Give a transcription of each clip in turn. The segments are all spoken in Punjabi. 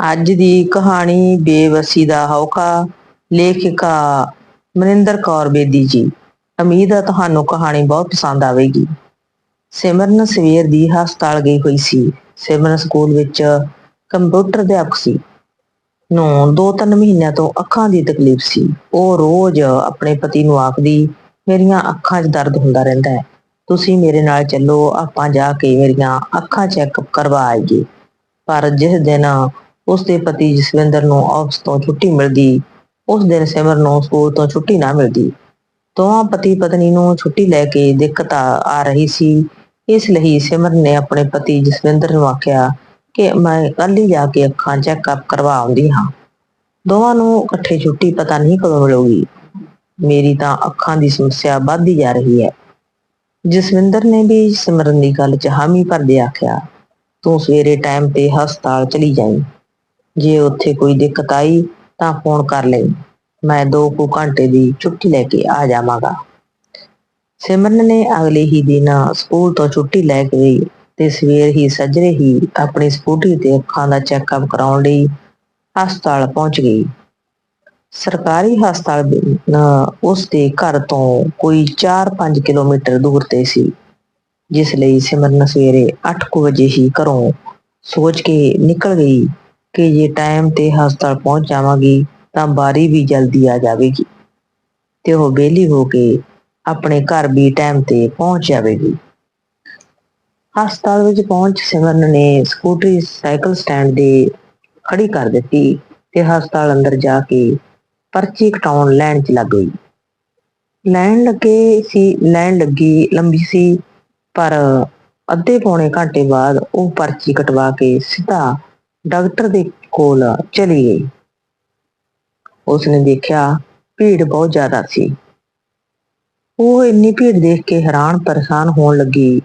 ਅੱਜ ਦੀ ਕਹਾਣੀ ਬੇਵਸੀ ਦਾ ਹੌਕਾ ਲੇਖਿਕਾ ਮਨਿੰਦਰ ਕੌਰ ਬੇਦੀ ਜੀ। ਉਮੀਦ ਹੈ ਤੁਹਾਨੂੰ ਕਹਾਣੀ ਬਹੁਤ ਪਸੰਦ ਆਵੇਗੀ। ਸਿਮਰਨ ਸਵੇਰ ਦੀ ਹਸਪਤਾਲ ਗਈ ਹੋਈ ਸੀ। ਸਿਮਰਨ ਸਕੂਲ ਵਿੱਚ ਕੰਪਿਊਟਰ ਅਧਿਆਪਕ ਸੀ। ਨੂੰ ਦੋ ਤਿੰਨ ਮਹੀਨਿਆਂ ਤੋਂ ਅੱਖਾਂ ਦੀ ਤਕਲੀਫ ਸੀ। ਉਹ ਰੋਜ਼ ਆਪਣੇ ਪਤੀ ਨੂੰ ਆਖਦੀ, ਮੇਰੀਆਂ ਅੱਖਾਂ 'ਚ ਦਰਦ ਹੁੰਦਾ ਰਹਿੰਦਾ ਹੈ। ਤੁਸੀਂ ਮੇਰੇ ਨਾਲ ਚੱਲੋ, ਆਪਾਂ ਜਾ ਕੇ ਮੇਰੀਆਂ ਅੱਖਾਂ ਚੈੱਕਅਪ ਕਰਵਾ ਆਈਏ। ਪਰ ਜਿਸ ਦਿਨ ਉਸ ਦੇ ਪਤੀ ਜਸਵਿੰਦਰ ਨੂੰ ਆਫਿਸ ਤੋਂ ਛੁੱਟੀ ਮਿਲਦੀ। ਉਸ ਦਿਨ ਸਿਮਰ ਨੂੰ ਸਕੂਲ ਤੋਂ ਛੁੱਟੀ ਨਾ ਮਿਲਦੀ। ਦੋਵਾਂ ਪਤੀ ਪਤਨੀ ਨੂੰ ਛੁੱਟੀ ਲੈ ਕੇ ਦਿੱਕਤ ਆ ਆ ਰਹੀ ਸੀ। ਇਸ ਲਈ ਸਿਮਰ ਨੇ ਆਪਣੇ ਪਤੀ ਜਸਵਿੰਦਰ ਨੂੰ ਆਖਿਆ ਕਿ ਮੈਂ ਕੱਲ ਹੀ ਜਾ ਕੇ ਅੱਖਾਂ ਚੈੱਕਅਪ ਕਰਵਾ ਆਉਂਦੀ ਹਾਂ। ਦੋਵਾਂ ਨੂੰ ਇਕੱਠੇ ਛੁੱਟੀ ਪਤਾ ਨਹੀਂ ਕਦੋਂ ਮਿਲੂਗੀ। ਮੇਰੀ ਤਾਂ ਅੱਖਾਂ ਦੀ ਸਮੱਸਿਆ ਵੱਧਦੀ ਜਾ ਰਹੀ ਹੈ। ਜਸਵਿੰਦਰ ਨੇ ਵੀ ਸਿਮਰਨ ਦੀ ਗੱਲ 'ਚ ਹਾਮੀ ਭਰਦੇ ਆਖਿਆ, ਤੂੰ ਸਵੇਰੇ ਟਾਈਮ ਤੇ ਹਸਪਤਾਲ ਚਲੀ ਜਾਈਂ। ਜੇ ਉੱਥੇ ਕੋਈ ਦਿੱਕਤ ਆਈ ਤਾਂ ਫੋਨ ਕਰ ਲਈ ਮੈਂ 2 ਕੁ ਘੰਟੇ ਦੀ ਛੁੱਟੀ ਲੈ ਕੇ ਆ ਜਾਵਾਂਗਾ। ਸਿਮਰਨ ਨੇ ਅਗਲੇ ਹੀ ਦਿਨ ਸਕੂਲ ਤੋਂ ਛੁੱਟੀ ਲੈ ਕੇ ਤੇ ਸਵੇਰ ਹੀ ਸੱਜਰੇ ਹੀ ਆਪਣੀ ਸਕੂਟੀ ਤੇ ਅੱਖਾਂ ਦਾ ਚੈੱਕਅਪ ਕਰਾਉਣ ਲਈ ਹਸਪਤਾਲ ਪਹੁੰਚ ਗਈ। ਸਰਕਾਰੀ ਹਸਪਤਾਲ ਵੀ, ਉਸ ਦੇ ਘਰ ਤੋਂ ਕੋਈ 4-5 ਕਿਲੋਮੀਟਰ ਦੂਰ ਤੇ ਸੀ ਜਿਸ ਲਈ ਸਿਮਰਨ ਸਵੇਰੇ 8:00 ਵਜੇ ਹੀ ਘਰੋਂ ਸੋਚ ਕੇ ਨਿਕਲ ਗਈ। ਕਿ ਜੇ ਟਾਈਮ ਤੇ ਹਸਪਤਾਲ ਪਹੁੰਚ ਜਾਵਾਂਗੀ, ਤਾਂ ਬਾਰੀ ਵੀ ਜਲਦੀ ਆ ਜਾਵੇਗੀ ਤੇ ਉਹ ਵਿਹਲੀ ਹੋ ਕੇ ਆਪਣੇ ਘਰ ਵੀ ਟਾਈਮ ਤੇ ਪਹੁੰਚ ਜਾਵੇਗੀ। ਹਸਪਤਾਲ ਵਿੱਚ ਪਹੁੰਚ ਸਿਮਰਨ ਨੇ ਸਕੂਟਰੀ ਸਾਈਕਲ ਸਟੈਂਡ ਦੇ ਖੜੀ ਕਰ ਦਿੱਤੀ ਤੇ ਹਸਪਤਾਲ ਅੰਦਰ ਜਾ ਕੇ ਪਰਚੀ ਕਟਾਉਣ ਲੈਣ 'ਚ ਲੱਗ ਗਈ। ਲੈਣ ਲੱਗੇ ਸੀ, ਲੈਣ ਲੱਗੀ ਲੰਬੀ ਸੀ, ਪਰ ਅੱਧੇ ਪੌਣੇ ਘੰਟੇ ਬਾਅਦ ਉਹ ਪਰਚੀ ਕਟਵਾ ਕੇ ਸਿੱਧਾ ਡਾਕਟਰ ਦੇ ਕੋਲ ਚਲੀ ਗਈ। ਉਸਨੇ ਦੇਖਿਆ ਭੀੜ ਬਹੁਤ ਜ਼ਿਆਦਾ ਸੀ। ਉਹ ਇੰਨੀ ਭੀੜ ਦੇਖ ਕੇ ਹੈਰਾਨ ਪਰੇਸ਼ਾਨ ਹੋਣ ਲੱਗੀ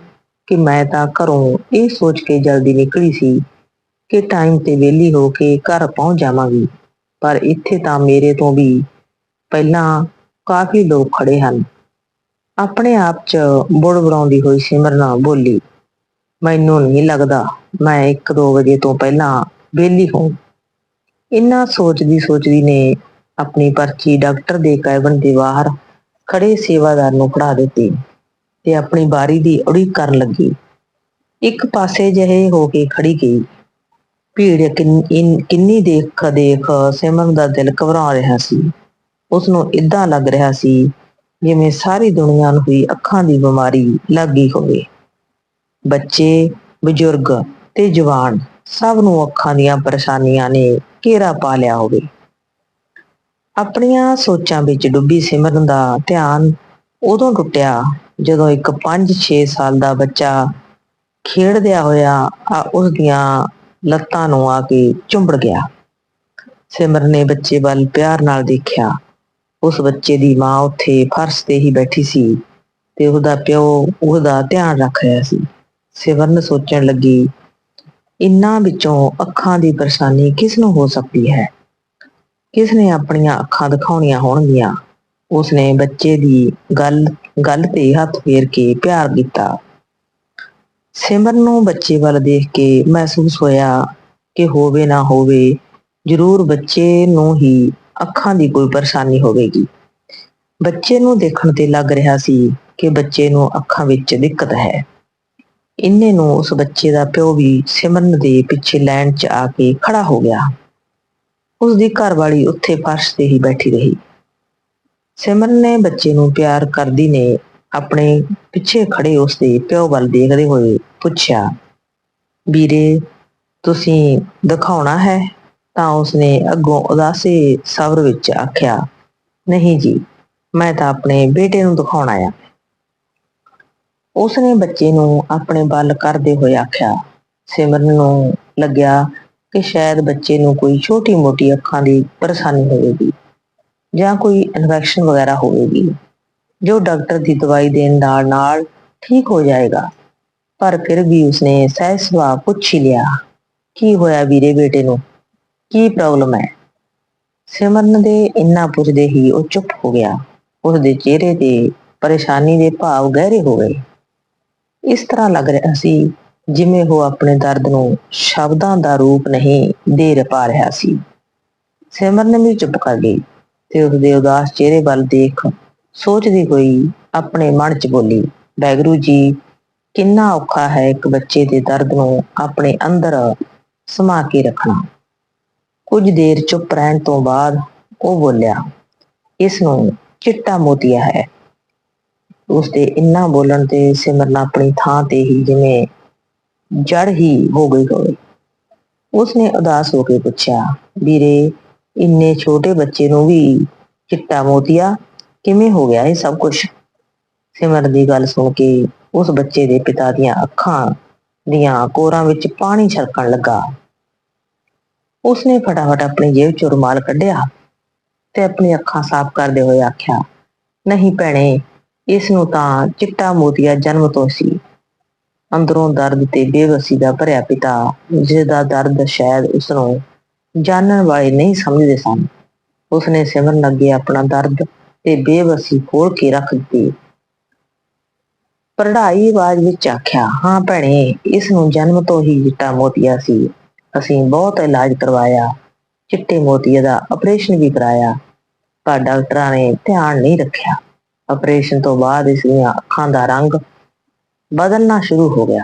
ਕਿ ਮੈਂ ਤਾਂ ਘਰੋਂ ਇਹ ਸੋਚ ਕੇ ਜਲਦੀ ਨਿਕਲੀ ਸੀ ਕਿ ਟਾਈਮ ਤੇ ਵਿਹਲੀ ਹੋ ਕੇ ਘਰ ਪਹੁੰਚ ਜਾਵਾਂਗੀ। ਪਰ ਇੱਥੇ ਤਾਂ ਮੇਰੇ ਤੋਂ ਵੀ ਪਹਿਲਾਂ ਕਾਫੀ ਲੋਕ ਖੜੇ ਹਨ। ਆਪਣੇ ਆਪ 'ਚ ਬੁੜਬੜਾਉਂਦੀ ਹੋਈ ਸਿਮਰਨਾ ਬੋਲੀ ਮੈਨੂੰ ਨਹੀਂ ਲੱਗਦਾ ਮੈਂ 1-2 ਵਜੇ ਤੋਂ ਪਹਿਲਾਂ ਵਿਹਲੀ ਹੋਂ ਇੰਨਾ ਸੋਚਦੀ ਸੋਚਦੀ ਨੇ ਆਪਣੀ ਪਰਚੀ ਡਾਕਟਰ ਦੇ ਕੈਬਨ ਦੇ ਬਾਹਰ ਖੜੇ ਸੇਵਾਦਾਰ ਨੂੰ ਫੜਾ ਦਿੱਤੀ ਤੇ ਆਪਣੀ ਬਾਰੀ ਦੀ ਉਡੀਕ ਕਰਨ ਲੱਗੀ। ਇੱਕ ਪਾਸੇ ਜਿਹੇ ਹੋ ਕੇ ਖੜੀ ਗਈ। ਭੀੜ ਕਿੰਨੀ ਦੇਖ ਦੇਖ ਸਿਮਰਨ ਦਾ ਦਿਲ ਘਬਰਾ ਰਿਹਾ ਸੀ। ਉਸ ਨੂੰ ਇਦਾਂ ਲੱਗ ਰਿਹਾ ਸੀ ਜਿਵੇਂ ਸਾਰੀ ਦੁਨੀਆ ਨੂੰ ਹੀ ਅੱਖਾਂ ਦੀ ਬਿਮਾਰੀ ਲੱਗੀ ਹੋਵੇ। ਬੱਚੇ, ਬਜ਼ੁਰਗ ਤੇ ਜਵਾਨ ਸਭ ਨੂੰ ਅੱਖਾਂ ਦੀਆਂ ਪਰੇਸ਼ਾਨੀਆਂ ਨੇ ਘੇਰਾ ਪਾ ਲਿਆ ਹੋਵੇ। ਆਪਣੀਆਂ ਸੋਚਾਂ ਵਿੱਚ ਡੁੱਬੀ ਸਿਮਰਨ ਦਾ ਧਿਆਨ ਉਦੋਂ ਟੁੱਟਿਆ ਜਦੋਂ ਇੱਕ 5-6 ਸਾਲ ਦਾ ਬੱਚਾ ਖੇਡਦਿਆ ਹੋਇਆ ਆ ਉਸ ਦੀਆਂ ਲੱਤਾਂ ਨੂੰ ਆ ਕੇ ਚੁੰਬੜ ਗਿਆ। ਸਿਮਰਨ ਨੇ ਬੱਚੇ ਵੱਲ ਪਿਆਰ ਨਾਲ ਦੇਖਿਆ। ਉਸ ਬੱਚੇ ਦੀ ਮਾਂ ਉੱਥੇ ਫਰਸ਼ ਤੇ ਹੀ ਬੈਠੀ ਸੀ ਤੇ ਉਹਦਾ ਪਿਓ ਉਹਦਾ ਧਿਆਨ ਰੱਖ ਰਿਹਾ ਸੀ। ਸਿਮਰਨ ਸੋਚਣ ਲੱਗੀ, ਇਨ੍ਹਾਂ ਵਿੱਚੋਂ ਅੱਖਾਂ ਦੀ ਪਰੇਸ਼ਾਨੀ ਕਿਸ ਨੂੰ ਹੋ ਸਕਦੀ ਹੈ? ਕਿਸ ਨੇ ਆਪਣੀਆਂ ਅੱਖਾਂ ਦਿਖਾਉਣੀਆਂ ਹੋਣਗੀਆਂ? ਉਸਨੇ ਬੱਚੇ ਦੀ ਗੱਲ ਗੱਲ ਤੇ ਹੱਥ ਫੇਰ ਕੇ ਪਿਆਰ ਦਿੱਤਾ ਸਿਮਰਨ ਨੂੰ ਬੱਚੇ ਵੱਲ ਦੇਖ ਕੇ ਮਹਿਸੂਸ ਹੋਇਆ ਕਿ ਹੋਵੇ ਨਾ ਹੋਵੇ, ਜ਼ਰੂਰ ਬੱਚੇ ਨੂੰ ਹੀ ਅੱਖਾਂ ਦੀ ਕੋਈ ਪਰੇਸ਼ਾਨੀ ਹੋਵੇਗੀ। ਬੱਚੇ ਨੂੰ ਦੇਖਣ ਤੇ ਲੱਗ ਰਿਹਾ ਸੀ ਕਿ ਬੱਚੇ ਨੂੰ ਅੱਖਾਂ ਵਿੱਚ ਦਿੱਕਤ ਹੈ। ਇੰਨੇ ਨੂੰ ਉਸ ਬੱਚੇ ਦਾ ਪਿਓ ਵੀ ਸਿਮਰਨ ਦੇ ਪਿੱਛੇ ਲੈਣ 'ਚ ਆ ਕੇ ਖੜਾ ਹੋ ਗਿਆ। ਉਸ ਦੀ ਘਰਵਾਲੀ ਉੱਥੇ ਫਰਸ਼ ਤੇ ਹੀ ਬੈਠੀ ਰਹੀ। ਸਿਮਰਨ ਨੇ ਬੱਚੇ ਨੂੰ ਪਿਆਰ ਕਰਦੀ ਨੇ ਆਪਣੇ ਪਿੱਛੇ ਖੜੇ ਉਸ ਦੇ ਪਿਓ ਵੱਲ ਦੇਖਦੇ ਹੋਏ ਪੁੱਛਿਆ, ਵੀਰੇ, ਤੁਸੀਂ ਦਿਖਾਉਣਾ ਹੈ? ਤਾਂ ਉਸਨੇ ਅੱਗੋਂ ਉਦਾਸੇ ਸਬਰ ਵਿੱਚ ਆਖਿਆ, ਨਹੀਂ ਜੀ, ਮੈਂ ਤਾਂ ਆਪਣੇ ਬੇਟੇ ਨੂੰ ਦਿਖਾਉਣਾ ਆ ਉਸਨੇ ਬੱਚੇ ਨੂੰ ਆਪਣੇ ਵੱਲ ਕਰਦੇ ਹੋਏ ਆਖਿਆ। ਸਿਮਰਨ ਨੂੰ ਲੱਗਿਆ ਕਿ ਸ਼ਾਇਦ ਬੱਚੇ ਨੂੰ ਕੋਈ ਛੋਟੀ-ਮੋਟੀ ਅੱਖਾਂ ਦੀ ਪਰੇਸ਼ਾਨੀ ਹੋਵੇਗੀ ਜਾਂ ਕੋਈ ਇਨਫੈਕਸ਼ਨ ਵਗੈਰਾ ਹੋਵੇਗੀ, ਜੋ ਡਾਕਟਰ ਦੀ ਦਵਾਈ ਦੇਣ ਨਾਲ ਨਾਲ ਠੀਕ ਹੋ ਜਾਏਗਾ। ਪਰ ਫਿਰ ਵੀ ਉਸਨੇ ਸਹਿਜ ਸੁਭਾਅ ਪੁੱਛ ਹੀ ਲਿਆ, ਕੀ ਹੋਇਆ ਵੀਰੇ ਬੇਟੇ ਨੂੰ? ਕੀ ਪ੍ਰੋਬਲਮ ਹੈ? ਸਿਮਰਨ ਦੇ ਇੰਨਾ ਪੁੱਛਦੇ ਹੀ ਉਹ ਚੁੱਪ ਹੋ ਗਿਆ। ਉਸ ਦੇ ਚਿਹਰੇ ਤੇ ਪਰੇਸ਼ਾਨੀ ਦੇ ਭਾਵ ਗਹਿਰੇ ਹੋ ਗਏ। ਇਸ ਤਰ੍ਹਾਂ ਲੱਗ ਰਿਹਾ ਸੀ ਜਿਵੇਂ ਉਹ ਆਪਣੇ ਦਰਦ ਨੂੰ ਸ਼ਬਦਾਂ ਦਾ ਰੂਪ ਨਹੀਂ ਦੇ ਪਾ ਰਿਹਾ ਸੀ। ਸਿਮਰਨ ਵੀ ਚੁੱਪ ਕਰ ਗਈ ਤੇ ਉਸਦੇ ਉਦਾਸ ਚਿਹਰੇ ਵੱਲ ਦੇਖ ਸੋਚਦੀ ਹੋਈ ਆਪਣੇ ਮਨ 'ਚ ਬੋਲੀ ਵੈਗਰੂ ਜੀ, ਕਿੰਨਾ ਔਖਾ ਹੈ ਇੱਕ ਬੱਚੇ ਦੇ ਦਰਦ ਨੂੰ ਆਪਣੇ ਅੰਦਰ ਸਮਾ ਕੇ ਰੱਖਣਾ। ਕੁਝ ਦੇਰ ਚੁੱਪ ਰਹਿਣ ਤੋਂ ਬਾਅਦ ਉਹ ਬੋਲਿਆ, ਇਸ ਨੂੰ ਚਿੱਟਾ ਮੋਤੀਆ ਹੈ। ਉਸਦੇ ਇੰਨਾ ਬੋਲਣ ਤੇ ਸਿਮਰਨ ਆਪਣੀ ਥਾਂ ਤੇ ਹੀ ਜਿਵੇਂ ਜੜ ਹੀ ਹੋ ਗਈ ਹੋਵੇ। ਉਸਨੇ ਉਦਾਸ ਹੋ ਕੇ ਪੁੱਛਿਆ, ਵੀਰੇ, ਇੰਨੇ ਛੋਟੇ ਬੱਚੇ ਨੂੰ ਵੀ ਚਿੱਟਾ ਮੋਤੀਆ ਕਿਵੇਂ ਹੋ ਗਿਆ ਇਹ ਸਭ ਕੁਝ ਸਿਮਰਨ ਦੀ ਗੱਲ ਸੁਣ ਕੇ ਉਸ ਬੱਚੇ ਦੇ ਪਿਤਾ ਦੀਆਂ ਅੱਖਾਂ ਦੀਆਂ ਕੋਰਾਂ ਵਿੱਚ ਪਾਣੀ ਛਲਕਣ ਲੱਗਾ। ਉਸਨੇ ਫਟਾਫਟ ਆਪਣੀ ਜੇਬ ਚੋਂ ਰੁਮਾਲ ਕੱਢਿਆ ਤੇ ਆਪਣੀ ਅੱਖਾਂ ਸਾਫ਼ ਕਰਦੇ ਹੋਏ ਆਖਿਆ, ਨਹੀਂ ਭੈਣੇ ਇਸ ਨੂੰ ਤਾਂ ਚਿੱਟਾ ਮੋਤੀਆ ਜਨਮ ਤੋਂ ਸੀ। ਅੰਦਰੋਂ ਦਰਦ ਤੇ ਬੇਵਸੀ ਦਾ ਭਰਿਆ ਪਿਤਾ ਜਿਸ ਦਾ ਦਰਦ ਸ਼ਾਇਦ ਉਸ ਨੂੰ ਜਾਣਨ ਵਾਲੇ ਨਹੀਂ ਸਮਝਦੇ ਸਨ। ਉਸਨੇ ਸਿਮਰਨ ਲੱਗੇ ਆਪਣਾ ਦਰਦ ਤੇ ਬੇਵਸੀ ਖੋਲ ਕੇ ਰੱਖ ਦਿੱਤੀ। ਪੜਾਈ ਆਵਾਜ਼ ਵਿੱਚ ਆਖਿਆ, ਹਾਂ ਭੈਣੇ ਇਸ ਨੂੰ ਜਨਮ ਤੋਂ ਹੀ ਚਿੱਟਾ ਮੋਤੀਆ ਸੀ। ਅਸੀਂ ਬਹੁਤ ਇਲਾਜ ਕਰਵਾਇਆ, ਚਿੱਟੇ ਮੋਤੀਏ ਦਾ ਆਪਰੇਸ਼ਨ ਵੀ ਕਰਾਇਆ, ਪਰ ਡਾਕਟਰਾਂ ਨੇ ਧਿਆਨ ਨਹੀਂ ਰੱਖਿਆ। ਆਪਰੇਸ਼ਨ ਤੋਂ ਬਾਅਦ ਇਸ ਦੀਆਂ ਅੱਖਾਂ ਦਾ ਰੰਗ ਬਦਲਣਾ ਸ਼ੁਰੂ ਹੋ ਗਿਆ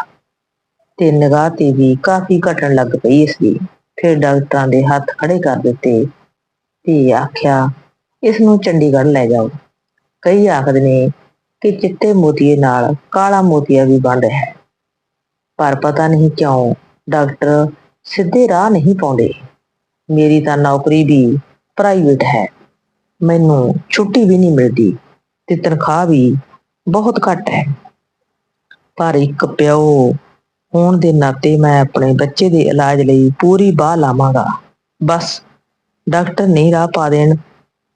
ਤੇ ਨਿਗਾਹ ਤੇ ਵੀ ਕਾਫੀ ਘਟਣ ਲੱਗ ਪਈ ਇਸ ਦੀ। ਫਿਰ ਡਾਕਟਰਾਂ ਦੇ ਹੱਥ ਖੜੇ ਕਰ ਦਿੱਤੇ। ਤੇ ਆਖਿਆ ਇਸ ਨੂੰ ਚੰਡੀਗੜ੍ਹ ਲੈ ਜਾਓ। ਕਈ ਆਖਦੇ ਨੇ ਕਿ ਚਿੱਟੇ ਮੋਤੀਏ ਨਾਲ ਕਾਲਾ ਮੋਤੀਆ ਵੀ ਬਣ ਰਿਹਾ ਹੈ। ਪਰ ਪਤਾ ਨਹੀਂ ਕਿਉਂ ਡਾਕਟਰ ਸਿੱਧੇ ਰਾਹ ਨਹੀਂ ਪਾਉਂਦੇ। ਮੇਰੀ ਤਾਂ ਨੌਕਰੀ ਵੀ ਪ੍ਰਾਈਵੇਟ ਹੈ। ਮੈਨੂੰ ਛੁੱਟੀ ਵੀ ਨਹੀਂ ਮਿਲਦੀ। ਤੇ ਤਨਖਾਹ ਵੀ ਬਹੁਤ ਘੱਟ ਹੈ। ਪਰ ਇੱਕ ਪਿਓ ਹੋਣ ਦੇ ਨਾਤੇ ਮੈਂ ਆਪਣੇ ਬੱਚੇ ਦੇ ਇਲਾਜ ਲਈ ਪੂਰੀ ਬਾਹ ਲਾਵਾਂਗਾ। ਬਸ, ਡਾਕਟਰ ਨਹੀਂ ਰਾਹ ਪਾ ਦੇਣ।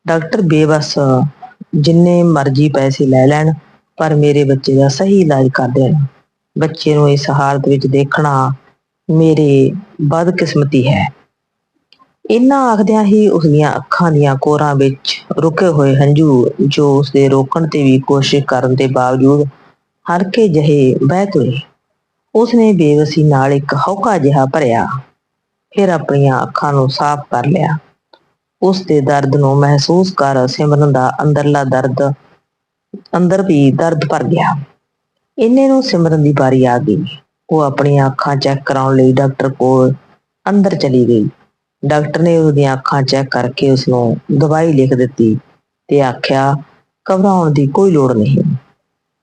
ਡਾਕਟਰ ਬੇਬਸ ਜਿੰਨੇ ਮਰਜ਼ੀ ਪੈਸੇ ਲੈ ਲੈਣ, ਪਰ ਮੇਰੇ ਬੱਚੇ ਦਾ ਸਹੀ ਇਲਾਜ ਕਰ ਦੇਣ। ਬੱਚੇ ਨੂੰ ਇਸ ਹਾਲਤ ਵਿੱਚ ਦੇਖਣਾ ਮੇਰੇ ਬਦਕਿਸਮਤੀ ਹੈ। ਇਨ੍ਹਾਂ ਆਖਦਿਆਂ ਹੀ ਉਸਦੀਆਂ ਅੱਖਾਂ ਦੀਆਂ ਕੋਰਾਂ ਵਿੱਚ ਰੁਕੇ ਹੋਏ ਹੰਝੂ, ਜੋ ਉਸਦੇ ਰੋਕਣ ਤੇ ਵੀ ਕੋਸ਼ਿਸ਼ ਕਰਨ ਦੇ ਬਾਵਜੂਦ ਹਰਕੇ ਜਿਹੇ ਬਹਿ ਤੁਰੇ। ਉਸਨੇ ਬੇਵਸੀ ਨਾਲ ਇੱਕ ਹੌਕਾ ਜਿਹਾ ਭਰਿਆ, ਫਿਰ ਆਪਣੀਆਂ ਅੱਖਾਂ ਨੂੰ ਸਾਫ਼ ਕਰ ਲਿਆ। ਉਸ ਦੇ ਦਰਦ ਨੂੰ ਮਹਿਸੂਸ ਕਰ ਸਿਮਰਨ ਦਾ ਅੰਦਰਲਾ ਦਰਦ, ਅੰਦਰ ਵੀ ਦਰਦ ਭਰ ਗਿਆ। ਇੰਨੇ ਨੂੰ ਸਿਮਰਨ ਦੀ ਵਾਰੀ ਆ ਗਈ। ਉਹ ਆਪਣੀਆਂ ਅੱਖਾਂ ਚੈੱਕ ਕਰਾਉਣ ਲਈ ਡਾਕਟਰ ਕੋਲ ਅੰਦਰ ਚਲੀ ਗਈ। ਡਾਕਟਰ ਨੇ ਉਹਦੀਆਂ ਅੱਖਾਂ ਚੈੱਕ ਕਰਕੇ ਉਸ ਨੂੰ ਦਵਾਈ ਲਿਖ ਦਿੱਤੀ ਤੇ ਆਖਿਆ, ਘਬਰਾਉਣ ਦੀ ਕੋਈ ਲੋੜ ਨਹੀਂ।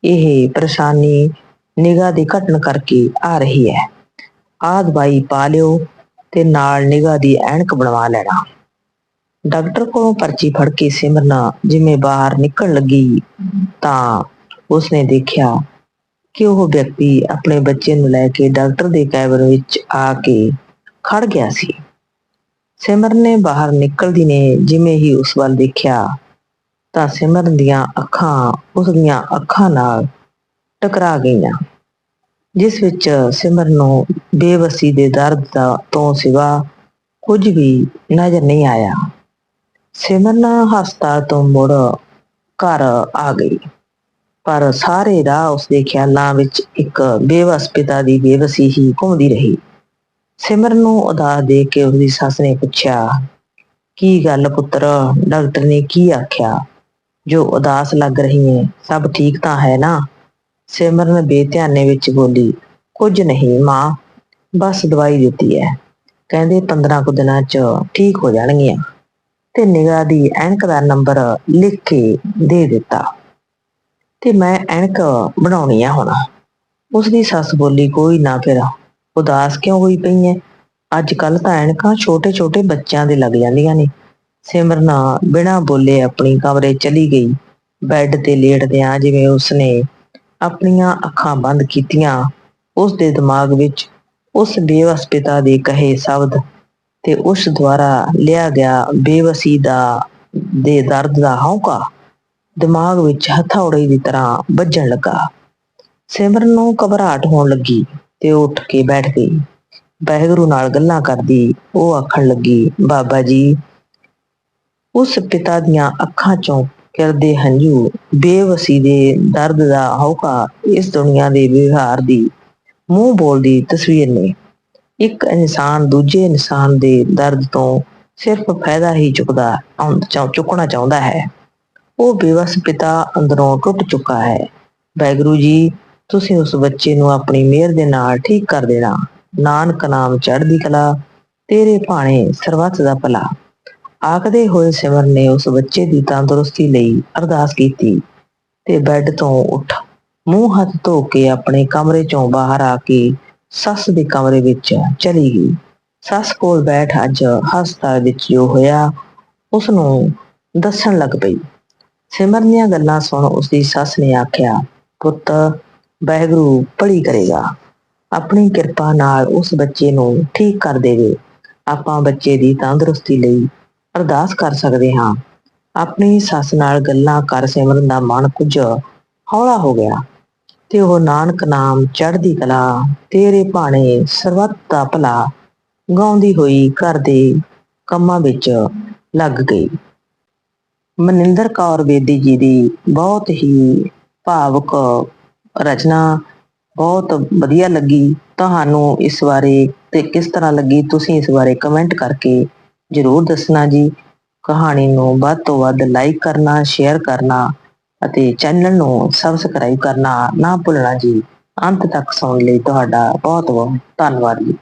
ਇਹ ਪਰੇਸ਼ਾਨੀ ਨਿਗਾਹ ਦੀ ਘਟਨ ਕਰਕੇ ਆ ਰਹੀ ਹੈ। ਆਹ ਦਵਾਈ ਪਾ ਲਿਓ ਤੇ ਨਾਲ ਨਿਗਾਹ ਦੀ ਐਨਕ ਬਣਵਾ ਲੈਣਾ। ਡਾਕਟਰ ਕੋਲੋਂ ਪਰਚੀ ਫੜ ਕੇ ਸਿਮਰਨਾ ਜਿਵੇਂ ਬਾਹਰ ਨਿਕਲਣ ਲੱਗੀ, ਤਾਂ ਉਸਨੇ ਦੇਖਿਆ ਕਿ ਉਹ ਵਿਅਕਤੀ ਆਪਣੇ ਬੱਚੇ ਨੂੰ ਲੈ ਕੇ ਡਾਕਟਰ ਦੇ ਕੈਬਨ ਵਿੱਚ ਆ ਕੇ ਖੜ ਗਿਆ ਸੀ। ਸਿਮਰਨ ਨੇ ਬਾਹਰ ਨਿਕਲਦੀ ਨੇ, ਜਿਵੇਂ ਹੀ ਉਸ ਵੱਲ ਦੇਖਿਆ, ਤਾਂ ਸਿਮਰਨ ਦੀਆਂ ਅੱਖਾਂ ਉਸ ਦੀਆਂ ਅੱਖਾਂ ਨਾਲ ਟਕਰਾ ਗਈਆਂ, ਜਿਸ ਵਿੱਚ ਸਿਮਰਨ ਨੂੰ ਬੇਵਸੀ ਦੇ ਦਰਦ ਦਾ ਤੋਂ ਸਿਵਾ ਕੁਝ ਵੀ ਨਜ਼ਰ ਨਹੀਂ ਆਇਆ। ਸਿਮਰਨ ਹਸਪਤਾਲ ਤੋਂ ਮੁੜ ਘਰ ਆ ਗਈ, ਪਰ ਸਾਰੇ ਰਾਹ ਉਸਦੇ ਖਿਆਲਾਂ ਵਿੱਚ ਇੱਕ ਬੇਵਸ ਪਿਤਾ ਦੀ ਬੇਵਸੀ ਹੀ ਘੁੰਮਦੀ ਰਹੀ। ਸਿਮਰਨ ਨੂੰ ਉਦਾਸ ਦੇ ਕੇ ਉਸਦੀ ਸੱਸ ਨੇ ਪੁੱਛਿਆ, ਕੀ ਗੱਲ ਪੁੱਤਰ? ਡਾਕਟਰ ਨੇ ਕੀ ਆਖਿਆ? ਜੋ ਉਦਾਸ ਲੱਗ ਰਹੀ ਹੈ ਸਭ ਠੀਕ ਤਾਂ ਹੈ ਨਾ? ਸਿਮਰਨ ਬੇਧਿਆਨੇ ਵਿੱਚ ਬੋਲੀ, ਕੁਝ ਨਹੀਂ ਮਾਂ, ਬਸ ਦਵਾਈ ਦਿੱਤੀ ਹੈ ਕਹਿੰਦੇ 15 ਕੁ ਦਿਨਾਂ 'ਚ ਠੀਕ ਹੋ ਜਾਣਗੀਆਂ। ਤੇ ਨਿਗਾਹ ਦੀ ਐਨਕ ਦਾ ਨੰਬਰ ਲਿਖ ਕੇ ਦੇ ਦਿੱਤਾ। ਤੇ ਮੈਂ ਐਨਕ ਬਣਾਉਣੀ ਆ ਹੁਣ। ਉਸ ਦੀ ਸੱਸ ਬੋਲੀ, ਕੋਈ ਨਾ ਫਿਰ ਉਦਾਸ ਕਿਉਂ ਹੋਈ ਪਈ ਐ? ਅੱਜ ਕੱਲ ਤਾਂ ਐਨਕਾਂ ਛੋਟੇ ਛੋਟੇ ਬੱਚਿਆਂ ਦੇ ਲੱਗ ਜਾਂਦੀਆਂ ਨੇ। ਸਿਮਰਨਾ ਬਿਨਾਂ ਬੋਲੇ ਆਪਣੀ ਕਮਰੇ ਚਲੀ ਗਈ। ਬੈੱਡ ਤੇ ਲੇਟਦਿਆਂ ਜਿਵੇਂ ਉਸਨੇ ਆਪਣੀਆਂ ਅੱਖਾਂ ਬੰਦ ਕੀਤੀਆਂ, ਉਸ ਦੇ ਦਿਮਾਗ ਵਿੱਚ ਉਸ ਬੇਵਸ ਪਿਤਾ ਦੇ ਕਹੇ ਸ਼ਬਦ ਤੇ ਉਸ ਦੁਆਰਾ ਲਿਆ ਗਿਆ ਬੇਵਸੀ ਦਾ, ਦੇ ਦਰਦ ਦਾ ਹੌਕਾ ਦਿਮਾਗ ਵਿੱਚ ਹਥੌੜੇ ਦੀ ਤਰ੍ਹਾਂ ਵੱਜਣ ਲੱਗਾ। ਸਿਮਰਨ ਨੂੰ ਘਬਰਾਹਟ ਹੋਣ ਲੱਗੀ। ਤੇ ਉਹ ਉੱਠ ਕੇ ਬੈਠ ਗਈ। ਵਾਹਿਗੁਰੂ ਨਾਲ ਗੱਲਾਂ ਕਰਦੀ ਉਹ ਆਖਣ ਲੱਗੀ, ਬਾਬਾ ਜੀ, ਉਸ ਪਿਤਾ ਦੀਆਂ ਅੱਖਾਂ ਚੋਂ ਕਿਰਦੇ ਹੰਝੂ, ਬੇਵਸੀ ਦੇ ਦਰਦ ਦਾ ਹੌਕਾ ਇਸ ਦੁਨੀਆ ਦੇ ਵਿਹਾਰ ਦੀ ਮੂੰਹ ਬੋਲਦੀ ਤਸਵੀਰ ਨੇ। ਇੱਕ ਇਨਸਾਨ ਦੂਜੇ ਇਨਸਾਨ ਦੇ ਦਰਦ ਤੋਂ ਸਿਰਫ ਫਾਇਦਾ ਹੀ ਚੁੱਕਦਾ ਚੁੱਕਣਾ ਚਾਹੁੰਦਾ ਹੈ। ਉਹ ਬੇਵਸ ਪਿਤਾ ਅੰਦਰੋਂ ਟੁੱਟ ਚੁੱਕਾ ਹੈ। ਵੈਗਰੂ ਜੀ ਤੁਸੀਂ ਉਸ ਬੱਚੇ ਨੂੰ ਆਪਣੀ ਮਿਹਰ ਦੇ ਨਾਲ ਠੀਕ ਕਰ ਦੇਣਾ। ਨਾਨਕ ਨਾਮ ਚੜ੍ਹਦੀ ਕਲਾ, ਤੇਰੇ ਭਾਣੇ ਸਰਬੱਤ ਦਾ ਭਲਾ। ਆਖਦੇ ਹੋਏ ਸਿਮਰ ਨੇ ਉਸ ਬੱਚੇ ਦੀ ਤੰਦਰੁਸਤੀ ਲਈ ਅਰਦਾਸ ਕੀਤੀ ਤੇ ਬੈੱਡ ਤੋਂ ਉੱਠ। ਮੂੰਹ ਹੱਥ ਧੋ ਕੇ ਆਪਣੇ ਕਮਰੇ ਚੋਂ ਬਾਹਰ ਆ ਕੇ ਸੱਸ ਦੇ ਕਮਰੇ ਵਿੱਚ ਚਲੀ ਗਈ। ਸੱਸ ਕੋਲ ਬੈਠ ਅੱਜ ਹਸਪਤਾਲ ਵਿੱਚ ਜੋ ਹੋਇਆ ਉਸ ਨੂੰ ਦੱਸਣ ਲੱਗ ਪਈ। ਸਿਮਰ ਦੀਆਂ ਗੱਲਾਂ ਸੁਣ ਉਸ ਦੀ ਸੱਸ ਨੇ ਆਖਿਆ, ਪੁੱਤ ਵਾਹਿਗੁਰੂ ਭਲੀ ਕਰੇਗਾ। ਆਪਣੀ ਕਿਰਪਾ ਨਾਲ ਉਸ ਬੱਚੇ ਨੂੰ ਠੀਕ ਕਰ ਦੇਵੇ। ਆਪਾਂ ਬੱਚੇ ਦੀ ਤੰਦਰੁਸਤੀ ਲਈ ਅਰਦਾਸ ਕਰ ਸਕਦੇ ਹਾਂ। ਆਪਣੀ ਸੱਸ ਨਾਲ ਗੱਲਾਂ ਕਰ ਸਿਮਰਨ ਦਾ ਮਨ ਕੁਝ ਹੌਲਾ ਹੋ ਗਿਆ ਤੇ ਉਹ ਨਾਨਕ ਨਾਮ ਚੜ੍ਹਦੀ ਕਲਾ, ਤੇਰੇ ਭਾਣੇ ਸਰਬੱਤ ਦਾ ਭਲਾ ਗਾਉਂਦੀ ਹੋਈ ਘਰ ਦੇ ਕੰਮਾਂ ਵਿੱਚ ਲੱਗ ਗਈ। ਮਨਿੰਦਰ ਕੌਰ ਬੇਦੀ ਜੀ ਦੀ ਬਹੁਤ ਹੀ ਭਾਵਕ ਰਚਨਾ ਬਹੁਤ ਵਧੀਆ ਲੱਗੀ। ਤੁਹਾਨੂੰ ਇਸ ਬਾਰੇ ਤੇ ਕਿਸ ਤਰ੍ਹਾਂ ਲੱਗੀ ਤੁਸੀਂ ਇਸ ਬਾਰੇ ਕਮੈਂਟ ਕਰਕੇ ਜਰੂਰ ਦੱਸਣਾ ਜੀ। ਕਹਾਣੀ ਨੂੰ ਵੱਧ ਤੋਂ ਵੱਧ ਲਾਈਕ ਕਰਨਾ ਸ਼ੇਅਰ ਕਰਨਾ ਅਤੇ ਚੈਨਲ ਨੂੰ ਸਬਸਕ੍ਰਾਈਬ ਕਰਨਾ ਨਾ ਭੁੱਲਣਾ ਜੀ। ਅੰਤ ਤੱਕ ਸੁਣਨ ਲਈ ਤੁਹਾਡਾ ਬਹੁਤ ਬਹੁਤ ਧੰਨਵਾਦ ਜੀ।